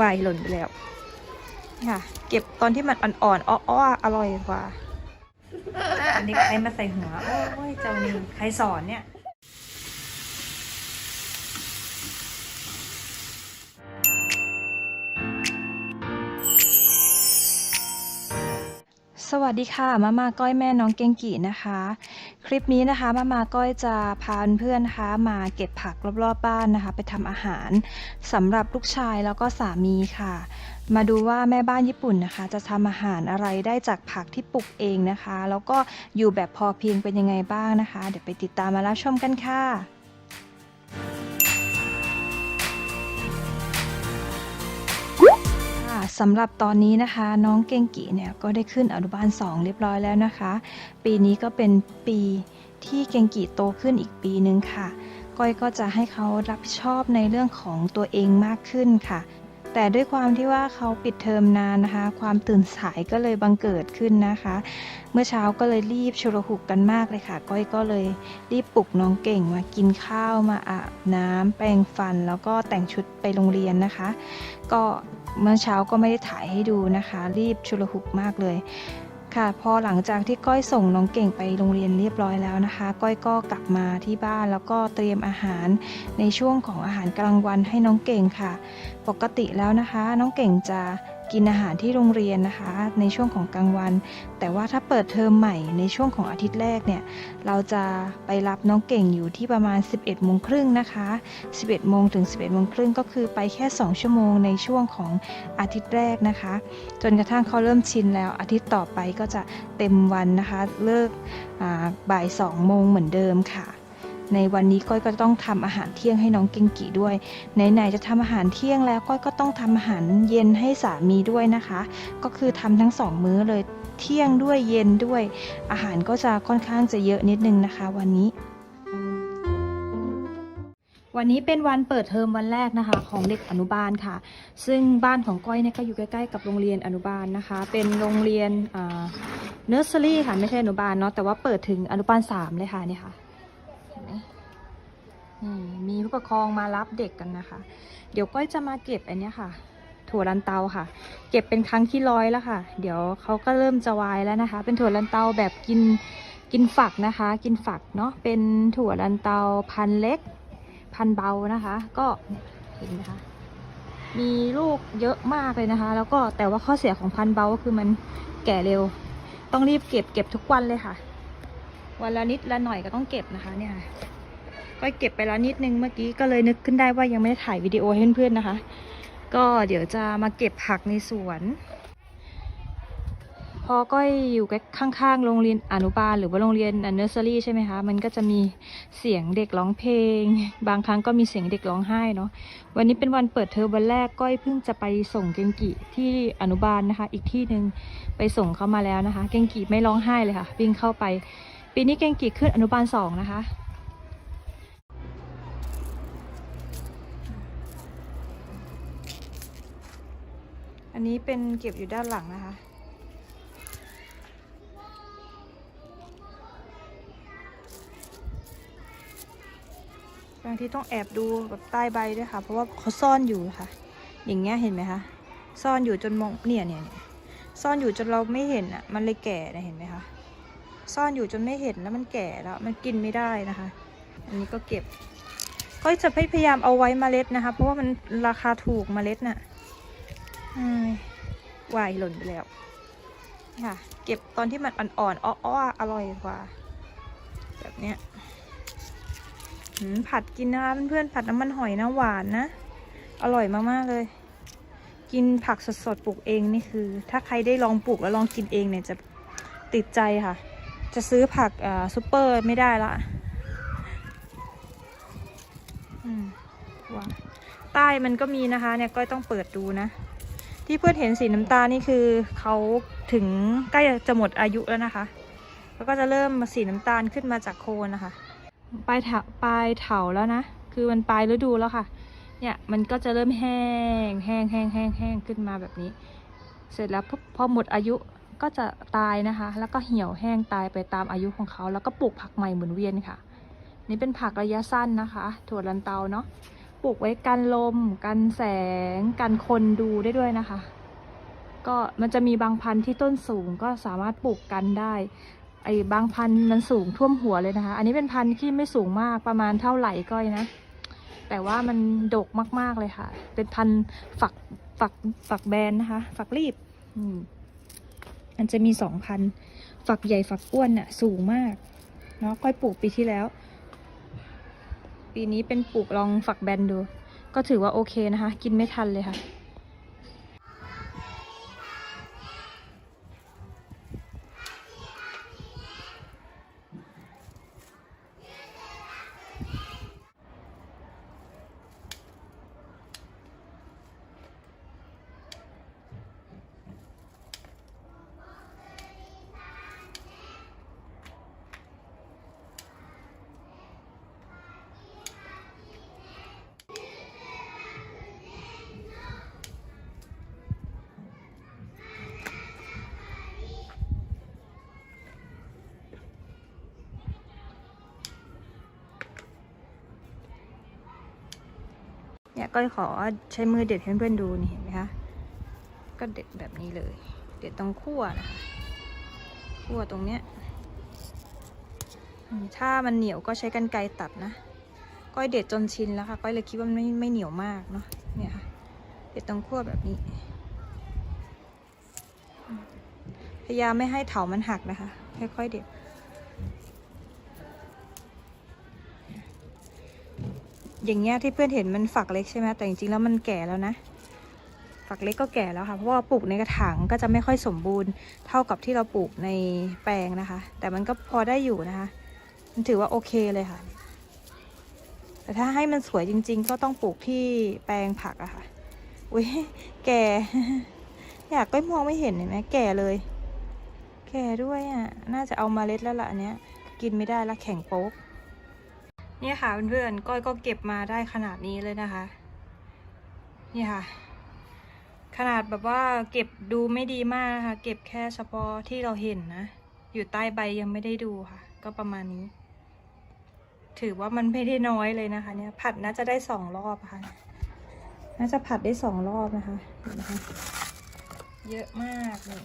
วายหล่นไปแล้วค่ะ เก็บตอนที่มันอ่อนๆอ้อๆอร่อยกว่า อันนี้ใครมาใส่หัว โอ้ยเจ้านี่ใครสอนเนี่ยสวัสดีค่ะ มามาก้อยแม่น้องเกงกีนะคะ ลิปนี้นะคะมามาก้อยจะพาเพื่อนนะคะมาเก็บผักรอบๆบ้านนะคะ ไปทำอาหารสำหรับลูกชายแล้วก็สามีค่ะ มาดูว่าแม่บ้านญี่ปุ่นนะคะ จะทำอาหารอะไรได้จากผักที่ปลูกเองนะคะ แล้วก็อยู่แบบพอเพียงเป็นยังไงบ้างนะคะ เดี๋ยวไปติดตามมารับชมกันค่ะ สำหรับตอนนี้นะคะน้องเก่งกีเนี่ยก็ได้ขึ้นอนุบาล 2 เรียบร้อยแล้วนะคะ ปีนี้ก็เป็นปีที่เก่งกีโตขึ้นอีกปีนึงค่ะ ก้อยก็จะให้เขารับผิดชอบในเรื่องของตัวเองมากขึ้นค่ะ แต่ด้วยความที่ว่าเขาปิดเทอมนานนะคะ ความตื่นสายก็เลยบังเกิดขึ้นนะคะ เมื่อเช้าก็เลยรีบชุลหุกกันมากเลยค่ะ ก้อยก็เลยรีบปลุกน้องเก่งมากินข้าวมาอาบน้ำแปรงฟัน แล้วก็แต่งชุดไปโรงเรียนนะคะ ก็ เมื่อเช้าก็ไม่ได้ถ่ายให้ดูนะคะ รีบชุลหุกมากเลยค่ะพอหลังจากที่ก้อยส่งน้องเก่งไปโรงเรียนเรียบร้อยแล้วนะคะ ก้อยก็กลับมาที่บ้านแล้วก็เตรียมอาหารในช่วงของอาหารกลางวันให้น้องเก่งค่ะ ปกติแล้วนะคะ น้องเก่งจะ กินอาหารที่โรงเรียนนะคะ ในช่วงของกลางวัน แต่ว่าถ้าเปิดเทอมใหม่ในช่วงของอาทิตย์แรกเนี่ยเราจะไปรับน้องเก่งอยู่ที่ประมาณ 11โมงครึ่งนะคะ 11โมงถึง 11โมงครึ่งก็คือไปแค่ 2 ชั่วโมงในช่วงของอาทิตย์แรกนะคะ จนกระทั่งเขาเริ่มชินแล้วอาทิตย์ต่อไปก็จะเต็มวันนะคะ เลิกอ่าบ่าย2โมงเหมือนเดิมค่ะ ในวันนี้ก้อยก็ต้องทำอาหารเที่ยงให้น้องเกงกิด้วยไหนๆจะทำอาหารเที่ยงแล้วก้อยก็ต้องทำอาหารเย็นให้สามีด้วยนะคะ ก็คือทำทั้งสองมื้อเลยเที่ยงด้วยเย็นด้วย อาหารก็จะค่อนข้างจะเยอะนิดนึงนะคะ วันนี้วันนี้เป็นวันเปิดเทอมวันแรกนะคะของเด็กอนุบาลค่ะ ซึ่งบ้านของก้อยเนี่ยก็อยู่ใกล้ๆกับโรงเรียนอนุบาลนะคะ เป็นโรงเรียนเนอร์เซอรี่ค่ะไม่ใช่อนุบาลเนาะแต่ว่าเปิดถึงอนุบาลสามเลยค่ะนี่ค่ะ มีผู้ปกครองมารับเด็กกันนะคะ เดี๋ยวก้อยจะมาเก็บอันนี้ค่ะ ถั่วลันเตาค่ะ เก็บเป็นครั้งที่ร้อยแล้วค่ะ เดี๋ยวเขาก็เริ่มจะวายแล้วนะคะ เป็นถั่วลันเตาแบบกินกินฝักนะคะ กินฝักเนาะ เป็นถั่วลันเตาพันเล็ก พันเบานะคะ ก็เห็นไหมคะ มีลูกเยอะมากเลยนะคะ แล้วก็แต่ว่าข้อเสียของพันเบาก็คือมันแก่เร็ว ต้องรีบเก็บเก็บทุกวันเลยค่ะ วันละนิดละหน่อยก็ต้องเก็บนะคะเนี่ยค่ะ ก็เก็บไปแล้วนิดนึงเมื่อกี้ก็เลยนึกขึ้นได้ว่ายังไม่ได้ถ่ายวิดีโอให้เพื่อนๆนะคะ ก็เดี๋ยวจะมาเก็บผักในสวน พอก้อยอยู่ข้างๆโรงเรียนอนุบาล หรือว่าโรงเรียนเนอร์เซอรี่ใช่ไหมคะมันก็จะมีเสียงเด็กร้องเพลง บางครั้งก็มีเสียงเด็กร้องไห้เนาะวันนี้เป็นวันเปิดเทอมวันแรกก้อยเพิ่งจะไปส่งเกงกิที่อนุบาลนะคะ อีกที่หนึ่งไปส่งเขามาแล้วนะคะ เกงกิไม่ร้องไห้เลยค่ะวิ่งเข้าไป ปีนี้เกงกิขึ้นอนุบาลสองนะคะ อันนี้เป็นเก็บอยู่ด้านหลังนะคะ บางทีต้องแอบดูแบบใต้ใบด้วยค่ะ เพราะว่าเขาซ่อนอยู่ค่ะ อย่างเงี้ยเห็นไหมคะ ซ่อนอยู่จนมองเนี่ยเนี่ยเนี่ซ่อนอยู่จนเราไม่เห็นอะ มันเลยแก่นะเห็นไหมคะ ซ่อนอยู่จนไม่เห็นแล้วมันแก่แล้ว มันกินไม่ได้นะคะ อันนี้ก็เก็บ ก็จะพยายามเอาไว้เมล็ดนะคะ เพราะว่ามันราคาถูกเมล็ดน่ะ วายหล่นไปแล้วค่ะ เก็บตอนที่มันอ่อนๆอ้อๆอร่อยกว่า แบบเนี้ยหืมผัดกินนะคะเพื่อนๆผัดน้ำมันหอยนะหวานนะ อร่อยมากๆเลย กินผักสดๆปลูกเองนี่คือ ถ้าใครได้ลองปลูกแล้วลองกินเองเนี่ยจะติดใจค่ะ จะซื้อผักอ่าซูเปอร์ไม่ได้ละอืมว้าใต้มันก็มีนะคะ เนี่ยก็ต้องเปิดดูนะ ที่เพื่อนเห็นสีน้ำตาลนี่คือเขาถึงใกล้จะหมดอายุแล้วนะคะ แล้วก็จะเริ่มสีน้ำตาลขึ้นมาจากโคนนะคะ ปลายเถาปลายเถาแล้วนะ คือมันปลายฤดูแล้วค่ะ เนี่ยมันก็จะเริ่มแห้งแห้งแห้งแห้งแห้งขึ้นมาแบบนี้ เสร็จแล้วพอหมดอายุก็จะตายนะคะ แล้วก็เหี่ยวแห้งตายไปตามอายุของเขา แล้วก็ปลูกผักใหม่หมุนเวียนค่ะ นี่เป็นผักระยะสั้นนะคะ ถั่วลันเตาเนาะ ปลูกไว้กันลม กันแสง กันคนดูได้ด้วยนะคะ ก็มันจะมีบางพันธุ์ที่ต้นสูงก็สามารถปลูกกันได้ ไอ้บางพันธุ์มันสูงท่วมหัวเลยนะคะ อันนี้เป็นพันธุ์ที่ไม่สูงมากประมาณเท่าไหร่ก้อยนะ แต่ว่ามันดกมากๆเลยค่ะ เป็นพันธุ์ฝักฝักฝักแบนนะคะ ฝักรีบ อืมมันจะมีสองพันธุ์ฝักใหญ่ฝักอ้วนน่ะ สูงมาก เนาะก้อยปลูกปีที่แล้ว ปีนี้เป็นปลูกลองฝักแบนดู ก็ถือว่าโอเคนะคะ กินไม่ทันเลยค่ะ เนี่ยก้อยขอใช้มือเด็ดให้เพื่อนดูนี่เห็นไหมคะก็เด็ดแบบนี้เลย เด็ดตรงขั้วนะคะขั้วตรงเนี้ยถ้ามันเหนียวก็ใช้กันไกรตัดนะก้อยเด็ดจนชินแล้วค่ะก้อยเลยคิดว่ามันไม่ไม่เหนียวมากเนาะเนี่ยค่ะเด็ดตรงขั้วแบบนี้ พยายามไม่ให้เถามันหักนะคะ ค่อยๆเด็ด อย่างเงี้ยที่เพื่อนเห็นมันฝักเล็กใช่ไหมแต่จริงๆแล้วมันแก่แล้วนะ ฝักเล็กก็แก่แล้วค่ะ เพราะว่าปลูกในกระถางก็จะไม่ค่อยสมบูรณ์เท่ากับที่เราปลูกในแปลงนะคะ แต่มันก็พอได้อยู่นะคะ มันถือว่าโอเคเลยค่ะ แต่ถ้าให้มันสวยจริง ๆ ก็ต้องปลูกที่แปลงผักอะค่ะ อุ้ยแก่ อยากก็มองไม่เห็นเห็นไหมแก่เลย แก่ด้วยอะน่าจะเอามาเล็ดแล้วล่ะอันเนี้ย กินไม่ได้ละแข็งโป๊ก เนี่ยค่ะเพื่อนๆก้อยก็เก็บมาได้ขนาดนี้เลยนะคะ นี่ค่ะ ขนาดแบบว่าเก็บดูไม่ดีมากนะคะ เก็บแค่เฉพาะที่เราเห็นนะ อยู่ใต้ใบยังไม่ได้ดูค่ะ ก็ประมาณนี้ ถือว่ามันไม่ได้น้อยเลยนะคะ เนี่ย ผัดน่าจะได้สองรอบค่ะ น่าจะผัดได้สองรอบนะคะเห็นไหมคะเยอะมากเลย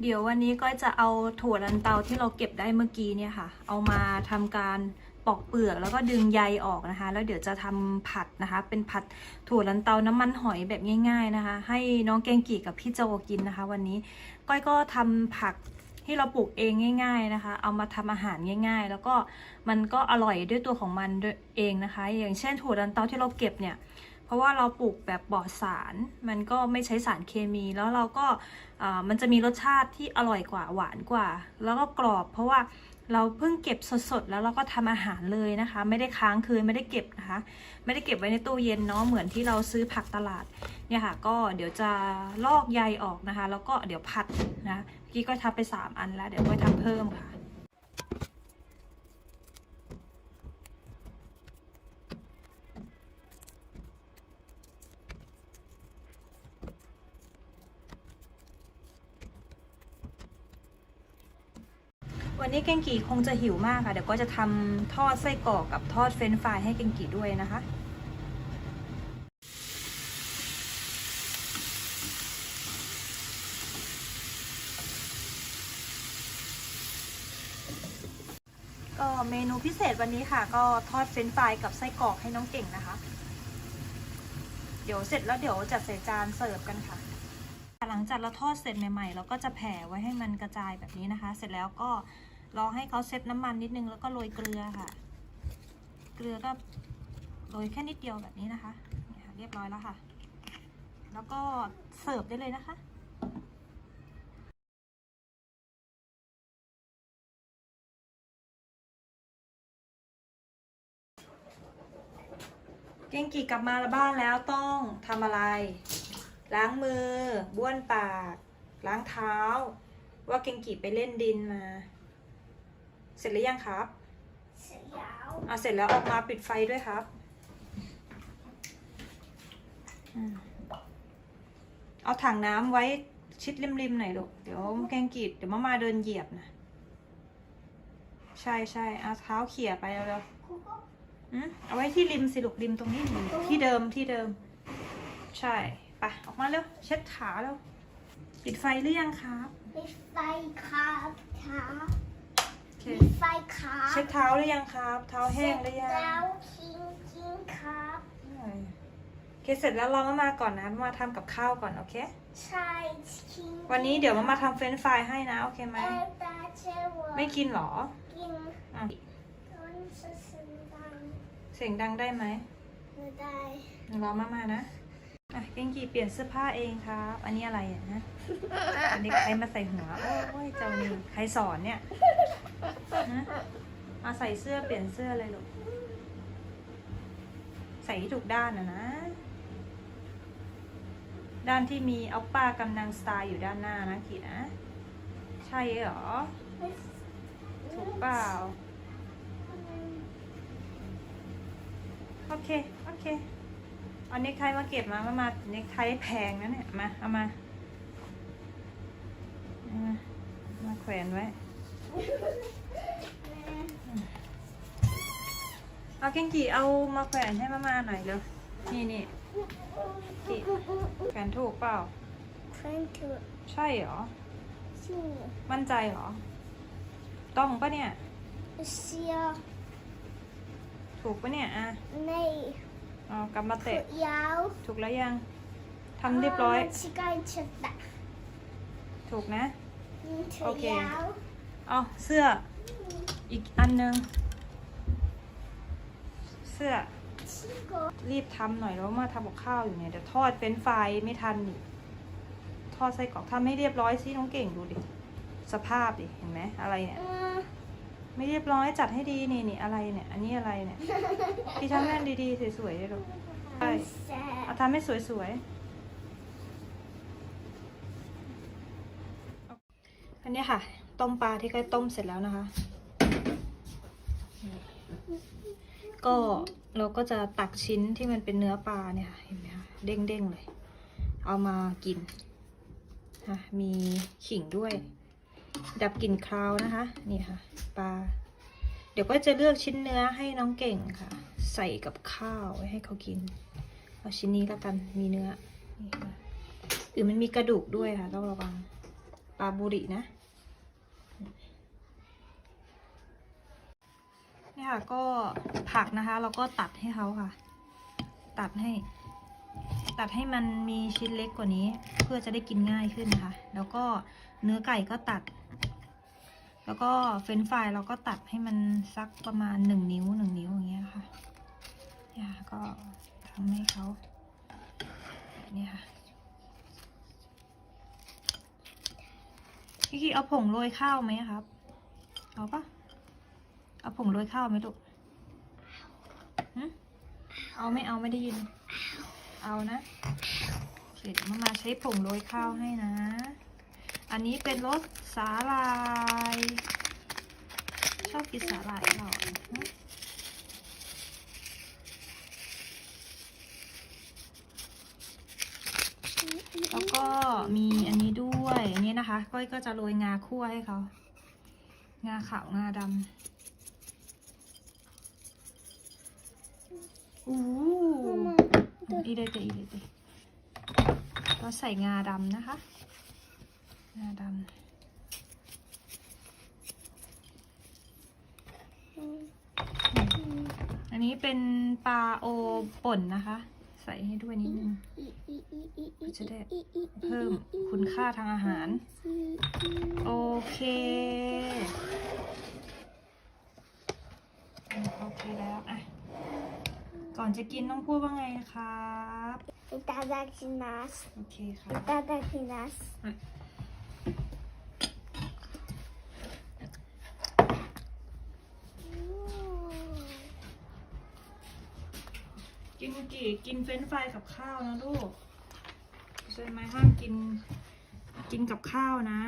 เดี๋ยววันนี้ก็จะเอาถั่วลันเตาที่เราเก็บได้เมื่อกี้เนี่ยค่ะ เอามาทำการปอกเปลือกแล้วก็ดึงใยออกนะคะ แล้วเดี๋ยวจะทำผัดนะคะ เป็นผัดถั่วลันเตาน้ำมันหอยแบบง่าย ๆนะคะ ให้น้องแกงกี่กับพี่โจกินนะคะ วันนี้ก้อยก็ทำผักที่เราปลูกเองง่าย ๆนะคะ เอามาทำอาหารง่าย ๆ แล้วก็มันก็อร่อยด้วยตัวของมันเองนะคะ อย่างเช่นถั่วลันเตาที่เราเก็บเนี่ย ราะว่าเราปลูกแบบปลอดสาร มันก็ไม่ใช้สารเคมี แล้วเราก็มันจะมีรสชาติที่อร่อยกว่าหวานกว่า แล้วก็กรอบ เพราะว่าเราเพิ่งเก็บสดๆ แล้วเราก็ทำอาหารเลยนะคะ ไม่ได้ค้างคืนไม่ได้เก็บนะคะ ไม่ได้เก็บไว้ในตู้เย็นเนาะเหมือนที่เราซื้อผักตลาดเนี่ยค่ะก็เดี๋ยวจะลอกใยออกนะคะ แล้วก็เดี๋ยวผัดนะเมื่อกี้ก็ทำไปสามอันแล้ว เดี๋ยวก็ทำเพิ่มค่ะ วั นี้เกงกีคงจะหิวมากค่ะ เดี๋ยวก็จะทำทอดไส้กรอกกับทอดเฟรนฟรายให้เกงกีด้วยนะคะก็เมนูพิเศษวันนี้ค่ะ ก็ทอดเฟรนฟรายกับไส้กรอกให้น้องเก่งนะคะ เดี๋ยวเสร็จแล้วเดี๋ยวจัดใส่จานเสิร์ฟกันค่ะ หลังจากเราทอดเสร็จใหม่ๆ เราก็จะแผ่ไว้ให้มันกระจายแบบนี้นะคะ เสร็จแล้วก็ รอให้เขาเซตน้ำมันนิดนึงแล้วก็โรยเกลือค่ะ เกลือก็โรยแค่นิดเดียวแบบนี้นะคะนี่ค่ะเรียบร้อยแล้วค่ะ แล้วก็เสิร์ฟได้เลยนะคะเก่งกี่กลับมาบ้านแล้วต้องทำอะไร ล้างมือบ้วนปาก ล้างเท้า ว่าเก่งกี่ไปเล่นดินมา เสร็จหรือยังครับ เสร็จแล้วเอาเสร็จแล้วออกมาปิดไฟด้วยครับอืมเอาถังน้ำไว้ชิดริมๆหน่อยลูก เดี๋ยวแกงกีดเดี๋ยวมามาเดินเหยียบนะ ใช่ใช่เอาเท้าเขี่ยไปเอาเร็วๆอืมเอาไว้ที่ริมสิลูกริมตรงนี้ที่เดิมที่เดิม ใช่ไปออกมาเร็วเช็ดขาเร็วปิดไฟหรือยังครับ ปิดไฟครับครับโอ เคปิดไฟครับเช็ดเท้าหรือยังครับ เท้าแห้งหรือยังแล้วคิงคิงครับโอเคเสร็จแล้วรอมามาก่อนนะมาทำกับข้าวก่อนโอเคใช่คิงวันนี้เดี๋ยวมามาทำเฟรนช์ฟรายให้นะโอเคไหมเออตาเชื่อว่าไม่กินเหรอกินอะต้นสะสดังเสียงดังได้ไหมไม่ได้รอมามานะอะเกงกีเปลี่ยนเสื้อผ้าเองครับ อันนี้อะไรอะนะอันนี้ใครมาใส่หัวโอ้ยเจ้านี่ใครสอนเนี่ยฮะ มาใส่เสื้อเปลี่ยนเสื้อเลยลูก ใส่ถูกด้านนะนะ ด้านที่มีอาป้ากำนังสไตล์อยู่ด้านหน้านะกีนะ ใช่เหรอ ถูกเปล่า โอเค โอเค เอาเน็กไทมาเก็บมา มามาเน็กไทแพงนะเนี่ย มา เอามาเอามามาแขวนไว้ เอาเก่งกี่เอามาแขวนให้มามาหน่อยเร็วนี่นี่กี่แขวนถูกเปล่าเพื่อนถือใช่เหรอชื่อมั่นใจเหรอ ต้องปะเนี่ยเสียถูกปะเนี่ยอะในเอากลับมาถืเตะอยาวถูกแล้วยังทำเรียบร้อยชิคายชัดดะถูกนะถืโออเคยาว เอาเสื้ออีกอันนึง เสื้อ รีบทำหน่อยแล้วมาทำกับข้าวอยู่เนี่ยเดี๋ยวทอดเป็นไฟรายไม่ทันอีกทอดไส้กรอกทำให้เรียบร้อยสิน้องเก่งดูดิสภาพดิเห็นไหมอะไรเนี่ยไม่เรียบร้อยจัดให้ดีนี่นี่อะไรเนี่ย อันนี้อะไรเนี่ยพี่ทำให้มันดีๆสวยๆเลยลูกใช่เอาทำให้สวยๆอันนี้ค่ะ ต้มปลาที่ใกล้ต้มเสร็จแล้วนะคะ ก็เราก็จะตักชิ้นที่มันเป็นเนื้อปลาเนี่ยเห็นไหมคะเด้งๆเลย เอามากินค่ะมีขิงด้วย ดับกลิ่นคาวนะคะ นี่ค่ะปลาเดี๋ยวก็จะเลือกชิ้นเนื้อให้น้องเก่งค่ะ ใส่กับข้าวไว้ให้เขากินเอาชิ้นนี้ล้วกันมีเนื้อนี่ค่ะหรือมันมีกระดูกด้วยค่ะต้องระวังปลาบุรินะ นี่ค่ะก็ผักนะคะเราก็ตัดให้เขาค่ะ ตัดให้ ตัดให้มันมีชิ้นเล็กกว่านี้ เพื่อจะได้กินง่ายขึ้นนะคะ แล้วก็เนื้อไก่ก็ตัด แล้วก็เฟรนฟรายเราก็ตัดให้มันสักประมาณหนึ่งนิ้วหนึ่งนิ้วอย่างเงี้ยค่ะนี่ค่ะก็ทำให้เขาแบบนี่ค่ะพี่กีเอาผงโรยข้าวไหมครับ เอาปะ เอาผงโรยข้าวไหมลูกหึเอาไม่เอาไม่ได้ยิน เอานะโอเคเดี๋ยวมามาใช้ผงโรยข้าวให้นะ อันนี้เป็นรสสาหร่าย ชอบกินสาหร่ายเหรอหึแล้วก็มีอันนี้ด้วย อันนี้นะคะ ก้อยก็จะโรยงาคั่วให้เขา งาขาว งาดำ อู้มาอีเดเตอีเดเตก็ใส่งาดำนะคะ งาดำอืมอันนี้เป็นปลาโอป่นนะคะ ใส่ให้ด้วยนิดนึงอีอีอีอีอีจะได้อีอีเพิ่มคุณค่าทางอาหารอีอีโอเค โอเคแล้วอะ ก่อนจะกินต้องพูดว่าไงนะครับ いただきます โอเคค่ะ いただきます กินกี่กินเฟรนช์ฟรายกับข้าวนะลูกใช่ไหมห้ามกิน กินกับข้าวนะ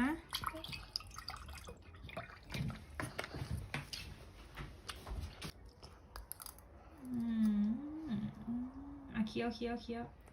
อะเ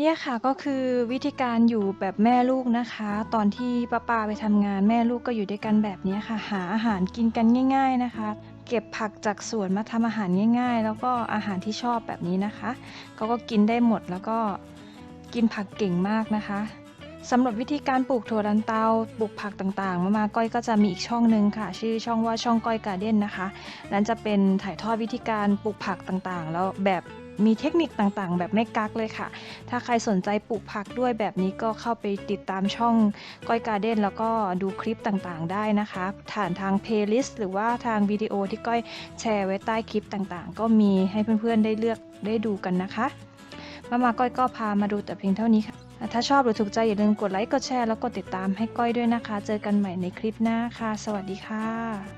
เนี่ยค่ะก็คือวิธีการอยู่แบบแม่ลูกนะคะ ตอนที่ป้าปาไปทำงานแม่ลูกก็อยู่ด้วยกันแบบนี้ค่ะ หาอาหารกินกันง่าย ๆนะคะ เก็บผักจากสวนมาทำอาหารง่าย ๆ แล้วก็อาหารที่ชอบแบบนี้นะคะเขาก็กินได้หมดแล้วก็กินผักเก่งมากนะคะสำหรับวิธีการปลูกถั่วลันเตาปลูกผักต่างๆ มามาก้อยก็จะมีอีกช่องหนึ่งค่ะ ชื่อช่องว่าช่องก้อยการ์เด้นนะคะ นั้นจะเป็นถ่ายทอดวิธีการปลูกผักต่างๆ แล้วแบบ มีเทคนิคต่างๆ แบบไม่กักเลยค่ะ ถ้าใครสนใจปลูกผักด้วยแบบนี้ก็เข้าไปติดตามช่องก้อยการ์เด้นแล้วก็ดูคลิปต่างๆ ได้นะคะผ่านทางเพลย์ลิสต์หรือว่าทางวิดีโอที่ก้อยแชร์ไว้ใต้คลิปต่างๆ ก็มีให้เพื่อนๆได้เลือกได้ดูกันนะคะมามาก้อยก็พามาดูแต่เพียงเท่านี้ค่ะถ้าชอบหรือถูกใจอย่าลืมกดไลค์กดแชร์แล้วกดติดตามให้ก้อยด้วยนะคะ เจอกันใหม่ในคลิปหน้าค่ะ สวัสดีค่ะ